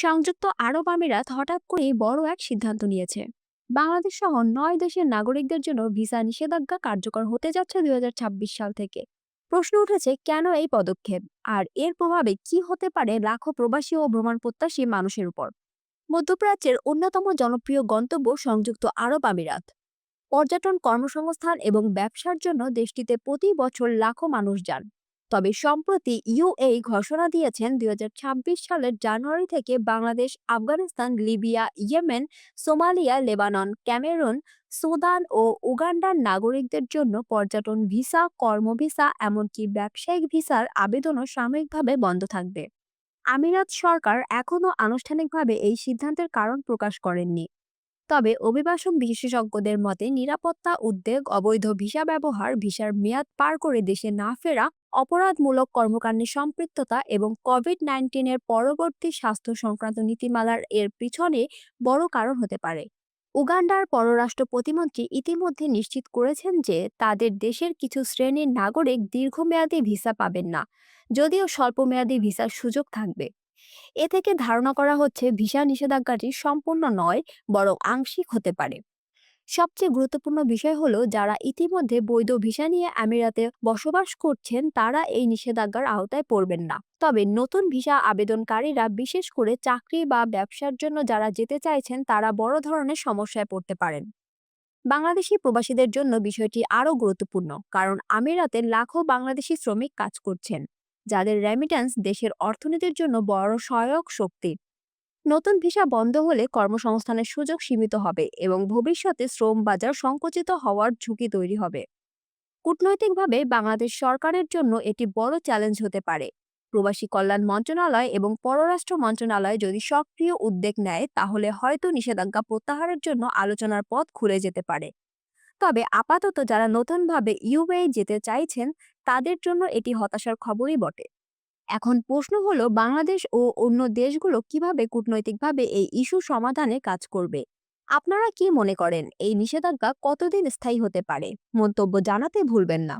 সংযুক্ত আরব আমিরাত হঠাৎ করেই বড় এক সিদ্ধান্ত নিয়েছে। বাংলাদেশ সহ নয় দেশের নাগরিকদের জন্য ভিসা নিষেধাজ্ঞা কার্যকর হতে যাচ্ছে দুই হাজার ছাব্বিশ সাল থেকে। প্রশ্ন উঠেছে, কেন এই পদক্ষেপ? আর এর প্রভাবে কি হতে পারে লাখো প্রবাসী ও ভ্রমণ প্রত্যাশী মানুষের উপর? মধ্যপ্রাচ্যের অন্যতম জনপ্রিয় গন্তব্য সংযুক্ত আরব আমিরাত। পর্যটন কর্মসংস্থান এবং ব্যবসার জন্য দেশটিতে প্রতি বছর লাখো মানুষ যান। তবে সম্প্রতি ইউএই ঘোষণা দিয়েছেন দু হাজার ছাব্বিশ সালের জানুয়ারি থেকে Bangladesh, Afghanistan, Libya, Yemen, Somalia, Lebanon, Cameroon, Sudan ও উগান্ডার নাগরিকদের জন্য পর্যটন ভিসা কর্ম ভিসা এমনকি ব্যবসায়িক ভিসার আবেদনও সাময়িকভাবে বন্ধ থাকবে। আমিরাত সরকার এখনও আনুষ্ঠানিকভাবে এই সিদ্ধান্তের কারণ প্রকাশ করেননি। তবে অভিবাসন বিশেষজ্ঞদের মতে নিরাপত্তা, উদ্বেগ, অবৈধ ভিসা ব্যবহার, ভিসার মেয়াদ পার করে দেশে না ফেরা, অপরাধমূলক কর্মকাণ্ডে সম্পৃক্ততা এবং কোভিড নাইন্টিনের পরবর্তী স্বাস্থ্য সংক্রান্ত নীতিমালার এর পিছনে বড় কারণ হতে পারে। উগান্ডার পররাষ্ট্র প্রতিমন্ত্রী ইতিমধ্যে নিশ্চিত করেছেন যে তাদের দেশের কিছু শ্রেণির নাগরিক দীর্ঘমেয়াদী ভিসা পাবেন না, যদিও স্বল্পমেয়াদী ভিসার সুযোগ থাকবে। এ থেকে ধারণা করা হচ্ছে ভিসা নিষেধাজ্ঞাটি সম্পূর্ণ নয়, বরং আংশিক হতে পারে। সবচেয়ে গুরুত্বপূর্ণ বিষয় হলো যারা ইতিমধ্যে বৈধ ভিসা নিয়ে আমিরাতে বসবাস করছেন, তারা এই নিষেধাজ্ঞার আওতায় পড়বেন না। তবে নতুন ভিসা আবেদনকারীরা বিশেষ করে চাকরি বা ব্যবসার জন্য যারা যেতে চাইছেন, তারা বড় ধরনের সমস্যায় পড়তে পারেন। বাংলাদেশি প্রবাসীদের জন্য বিষয়টি আরও গুরুত্বপূর্ণ, কারণ আমিরাতে লাখো বাংলাদেশি শ্রমিক কাজ করছেন। যাদের রেমিট্যান্স দেশের অর্থনীতির জন্য বড় সহায়ক শক্তি। নতুন ভিসা বন্ধ হলে কর্মসংস্থানের সুযোগ সীমিত হবে এবং ভবিষ্যতে শ্রম বাজার সংকুচিত হওয়ার ঝুঁকি তৈরি হবে। কূটনৈতিকভাবে বাংলাদেশ সরকারের জন্য এটি বড় চ্যালেঞ্জ হতে পারে। প্রবাসী কল্যাণ মন্ত্রণালয় এবং পররাষ্ট্র মন্ত্রণালয় যদি সক্রিয় উদ্যোগ নেয়, তাহলে হয়তো নিষেধাজ্ঞা প্রত্যাহারের জন্য আলোচনার পথ খুলে যেতে পারে। তবে আপাতত যারা নতুনভাবে ইউএই যেতে চাইছেন তাদের জন্য এটি হতাশার খবরই বটে। এখন প্রশ্ন হলো, বাংলাদেশ ও অন্য দেশগুলো কীভাবে কূটনৈতিকভাবে এই ইস্যু সমাধানে কাজ করবে? আপনারা কি মনে করেন? এই নিষেধাজ্ঞা কতদিন স্থায়ী হতে পারে? মন্তব্য জানাতে ভুলবেন না।